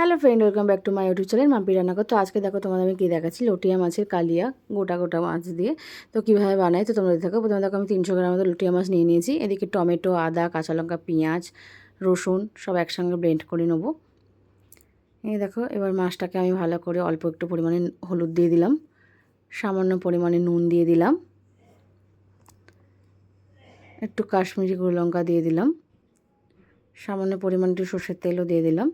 Hello friend welcome back to my YouTube channel Mampi রান্না তো আজকে দেখো তোমাদের আমি কী দেখাচ্ছি? লটিয়া মাছের কালিয়া, গোটা গোটা মাছ দিয়ে। তো কীভাবে বানাই তো তোমরা দেখো, প্রথমে দেখো আমি তিনশো গ্রাম মতো লটিয়া মাছ নিয়ে নিয়েছি। এদিকে টমেটো, আদা, কাঁচা লঙ্কা, পেঁয়াজ, রসুন সব একসঙ্গে ব্লেন্ড করে নেব। এই দেখো, এবার মাছটাকে আমি ভালো করে অল্প একটু পরিমাণে হলুদ দিয়ে দিলাম। সামান্য পরিমাণে নুন দিয়ে দিলাম। একটু কাশ্মীরি গুঁড়ো লঙ্কা দিয়ে দিলাম। সামান্য পরিমাণে একটু সর্ষের তেলও দিয়ে দিলাম।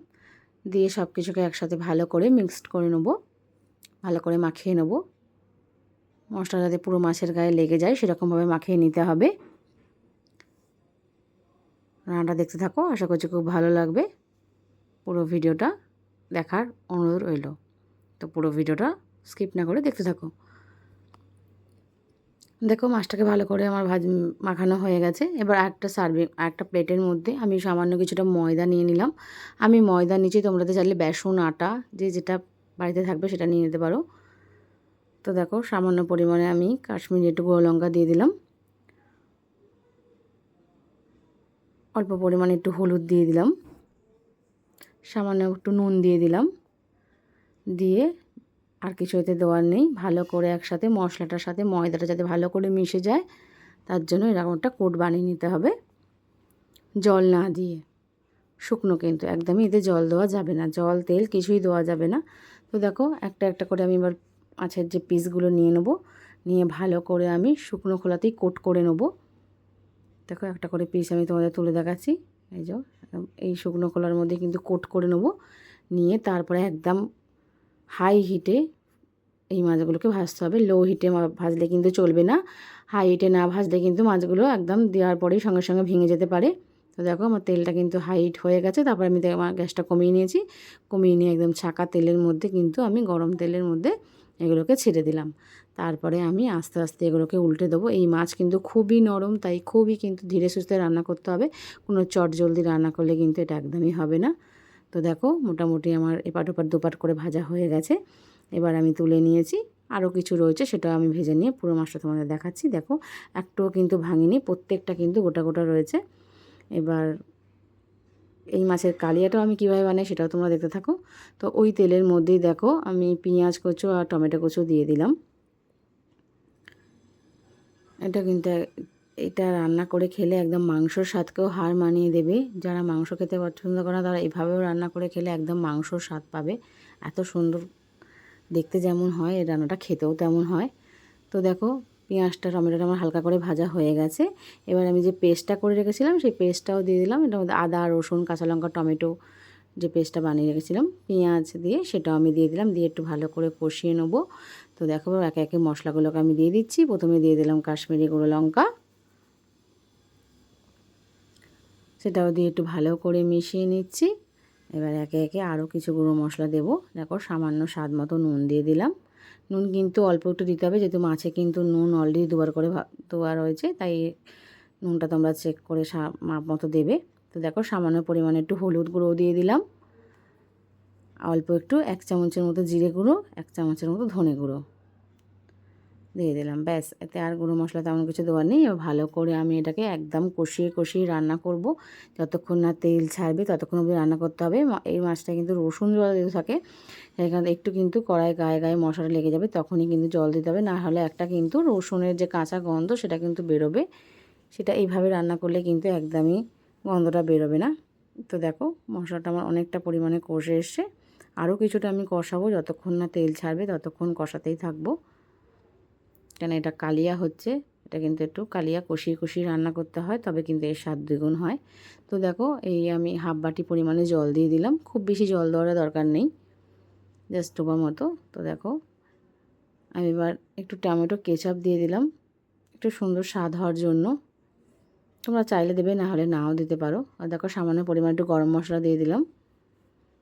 দিয়ে সব কিছুকে একসাথে ভালো করে মিক্সড করে নেব। ভালো করে মাখিয়ে নেব। মশলা যাতে পুরো মাছের গায়ে লেগে যায়, সেরকমভাবে মাখিয়ে নিতে হবে। রান্নাটা দেখতে থাকো, আশা করছি খুব ভালো লাগবে। পুরো ভিডিওটা দেখার অনুরোধ রইল। তো পুরো ভিডিওটা স্কিপ না করে দেখতে থাকো। দেখো মাছটাকে ভালো করে আমার ভাজ মাখানো হয়ে গেছে। এবার একটা সার্ভিং একটা প্লেটের মধ্যে আমি সামান্য কিছুটা ময়দা নিয়ে নিলাম। আমি ময়দা নিচে তোমরা তো চাইলে বেসন, আটা, যে যেটা বাড়িতে থাকবে সেটা নিয়ে নিতে পারো। তো দেখো, সামান্য পরিমাণে আমি কাশ্মীরি একটু গুঁড়ো লঙ্কা দিয়ে দিলাম। অল্প পরিমাণে একটু হলুদ দিয়ে দিলাম। সামান্য একটু নুন দিয়ে দিলাম। দিয়ে আর কিছু এতে দেওয়ার নেই। ভালো করে একসাথে মশলাটার সাথে ময়দাটা যাতে ভালো করে মিশে যায়, তার জন্য এরকম একটা কোট বানিয়ে নিতে হবে। জল না দিয়ে। শুকনো কিন্তু একদমই এতে জল দেওয়া যাবে না। জল, তেল কিছুই দেওয়া যাবে না। তো দেখো, একটা একটা করে আমি এবার মাছের যে পিসগুলো নিয়ে নেব, নিয়ে ভালো করে আমি শুকনো খোলাতেই কোট করে নেব। দেখো, একটা করে পিস আমি তোমাদের তুলে দেখাচ্ছি। এই যে, এই শুকনো খোলার মধ্যে কিন্তু কোট করে নেব। নিয়ে তারপরে একদম হাই হিটে এই মাছগুলোকে ভাজতে হবে। লো হিটে ভাজলে কিন্তু চলবে না। হাই হিটে না ভাজলে কিন্তু মাছগুলো একদম দেওয়ার পরেই সঙ্গে সঙ্গে ভেঙে যেতে পারে। তো দেখো আমার তেলটা কিন্তু হাইট হয়ে গেছে। তারপরে আমি আমার গ্যাসটা কমিয়ে নিয়েছি। কমিয়ে নিয়ে একদম ছাকা তেলের মধ্যে কিন্তু আমি গরম তেলের মধ্যে এগুলোকে ছেড়ে দিলাম। তারপরে আমি আস্তে আস্তে এগুলোকে উল্টে দেবো। এই মাছ কিন্তু খুবই নরম, তাই খুবই কিন্তু ধীরে সুস্থে রান্না করতে হবে। কোনো চট জলদি রান্না করলে কিন্তু এটা একদমই হবে না। তো দেখো মোটামুটি আমার এপাট ওপাট দুপাট করে ভাজা হয়ে গেছে। এবার আমি তুলে নিয়েছি। আরও কিছু রয়েছে সেটা আমি ভেজে নিয়ে পুরো মাছটা তোমাদের দেখাচ্ছি। দেখো একটুও কিন্তু ভাঙিনি, প্রত্যেকটা কিন্তু গোটা গোটা রয়েছে। এবার এই মাছের কালিয়াটাও আমি কীভাবে বানাই সেটাও তোমরা দেখতে থাকো। তো ওই তেলের মধ্যেই দেখো আমি পেঁয়াজ কচু আর টমেটো কচু দিয়ে দিলাম। এটা কিন্তু এটা রান্না করে খেলে একদম মাংসর স্বাদকেও হার মানিয়ে দেবে। যারা মাংস খেতে পছন্দ করে তারা এভাবেও রান্না করে খেলে একদম মাংসর স্বাদ পাবে। এত সুন্দর দেখতে যেমন হয় এই রান্নাটা খেতেও তেমন হয়। তো দেখো, পেঁয়াজটা, টমেটোটা আমার হালকা করে ভাজা হয়ে গেছে। এবার আমি যে পেস্টটা করে রেখেছিলাম, সেই পেস্টটাও দিয়ে দিলাম। এটার মধ্যে আদা, রসুন, কাঁচা লঙ্কা, টমেটো যে পেস্টটা বানিয়ে রেখেছিলাম, পেঁয়াজ দিয়ে সেটাও আমি দিয়ে দিলাম। দিয়ে একটু ভালো করে কষিয়ে নেব। তো দেখো, একে একে মশলাগুলোকে আমি দিয়ে দিচ্ছি। প্রথমে দিয়ে দিলাম কাশ্মীরি গুঁড়ো লঙ্কা। সেটাও দিয়ে একটু ভালো করে মিশিয়ে নিচ্ছি। এবার একে একে আরও কিছু গুঁড়ো মশলা দেবো। দেখো, সামান্য স্বাদ মতো নুন দিয়ে দিলাম। নুন কিন্তু অল্প একটু দিতে হবে, যেহেতু মাছে কিন্তু নুন অলরেডি দুবার করে দেওয়া রয়েছে, তাই নুনটা তোমরা চেক করে মাপ মতো দেবে। তো দেখো, সামান্য পরিমাণে একটু হলুদ গুঁড়ো দিয়ে দিলাম। অল্প একটু এক চামচের মতো জিরে গুঁড়ো, এক চামচের মতো ধনে গুঁড়ো। দিয়ে দিলাম। ব্যাস, এতে আর গুঁড়ো মশলা তেমন কিছু দেওয়ার নেই। ভালো করে আমি এটাকে একদম কষিয়ে কষিয়ে রান্না করব। যতক্ষণ না তেল ছাড়বে ততক্ষণ অবধি রান্না করতে হবে। এই মাছটা কিন্তু রসুন জল দিতে থাকে সেখানে একটু কিন্তু কড়াই, গায়ে গায়ে মশলা লেগে যাবে, তখনই কিন্তু জল দিতে হবে। না হলে একটা কিন্তু রসুনের যে কাঁচা গন্ধ সেটা কিন্তু বেরোবে। সেটা এইভাবে রান্না করলে কিন্তু একদমই গন্ধটা বেরোবে না। তো দেখো, মশলাটা আমার অনেকটা পরিমাণে কষে এসছে। আরও কিছুটা আমি কষাবো, যতক্ষণ না তেল ছাড়বে ততক্ষণ কষাতেই থাকব। কেন এটা কালিয়া হচ্ছে? এটা কিন্তু একটু কালিয়া কষিয়ে কষিয়ে রান্না করতে হয়, তবে কিন্তু এর স্বাদ দ্বিগুণ হয়। তো দেখো, এই আমি হাফ বাটি পরিমাণে জল দিয়ে দিলাম। খুব বেশি জল দেওয়ার দরকার নেই, জাস্ট ডোবার মতো। তো দেখো, আমি এবার একটু টমেটো কেচাপ দিয়ে দিলাম। একটু সুন্দর স্বাদ হওয়ার জন্য। তোমরা চাইলে দেবে, না হলে নাও দিতে পারো। আর দেখো, সামান্য পরিমাণ একটু গরম মশলা দিয়ে দিলাম।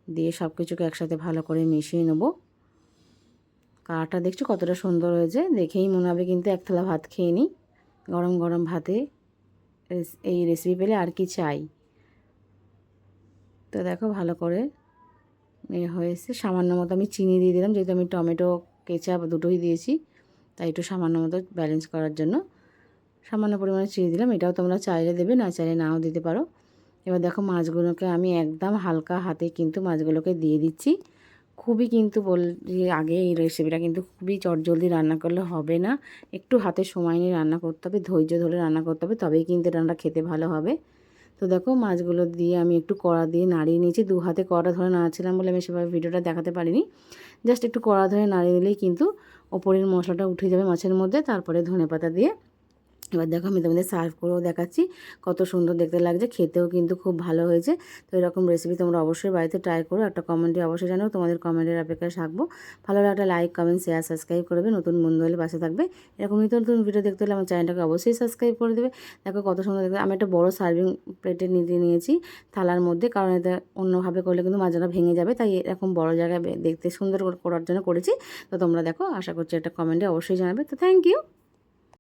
দিয়ে সব কিছুকে একসাথে ভালো করে মিশিয়ে নেব। কালারটা দেখছ? কতটা সুন্দর হয়েছে। দেখেই মনে হবে কিন্তু এক থালা ভাত খেয়ে নিই। গরম গরম ভাতে এই রেসিপি পেলে আর কি চাই। তো দেখো ভালো করে এ হয়েছে। সামান্য মতো আমি চিনি দিয়ে দিলাম। যেহেতু আমি টমেটো, কেচাপ দুটোই দিয়েছি, তাই একটু সামান্য মতো ব্যালেন্স করার জন্য সামান্য পরিমাণে চিনি দিলাম। এটাও তোমরা চাইলে দেবে, না চাইলে নাও দিতে পারো। এবার দেখো মাছগুলোকে আমি একদম হালকা হাতে কিন্তু মাছগুলোকে দিয়ে দিচ্ছি। খুবই কিন্তু বল আগে এই রেসিপিটা কিন্তু খুবই চটজলদি রান্না করলে হবে না। একটু হাতে সময় নিয়ে রান্না করতে হবে, ধৈর্য ধরে রান্না করতে হবে, তবেই কিন্তু রান্না খেতে ভালো হবে। তো দেখো মাছগুলো দিয়ে আমি একটু কড়া দিয়ে নাড়িয়ে নিয়েছি, দু হাতে কড়া ধরে নাড়াচ্ছিলাম বলে আমি সেভাবে ভিডিওটা দেখাতে পারিনি। জাস্ট একটু কড়া ধরে নাড়িয়ে দিলেই কিন্তু ওপরের মশলাটা উঠে যাবে মাছের মধ্যে, তারপরে ধনে পাতা দিয়ে এবার দেখো আমি তোমাদের সার্ভ করেও দেখাচ্ছি কত সুন্দর দেখতে লাগছে, খেতেও কিন্তু খুব ভালো হয়েছে। তো এরকম রেসিপি তোমরা অবশ্যই বাড়িতে ট্রাই করো, একটা কমেন্টে অবশ্যই জানাও তোমাদের কমেন্টের অপেক্ষায় থাকব। ভালো লাগলে একটা লাইক কমেন্ট শেয়ার সাবস্ক্রাইব করবে নতুন বন্ধু হলে পাশে থাকবে। এরকম নিত্য নতুন ভিডিও দেখতে হলে আমার চ্যানেলটাকে অবশ্যই সাবস্ক্রাইব করে দেবে। দেখো কত সুন্দর দেখতে, আমি একটা বড় সার্ভিং প্লেটে নিতে নিয়েছি থালার মধ্যে, কারণ এতে অন্যভাবে করলে কিন্তু মাছটা ভেঙে যাবে, তাই এরকম বড় জায়গায় দেখতে সুন্দর করার জন্য করেছি। তো তোমরা দেখো, আশা করছি একটা কমেন্টে অবশ্যই জানাবে। তো থ্যাংক ইউ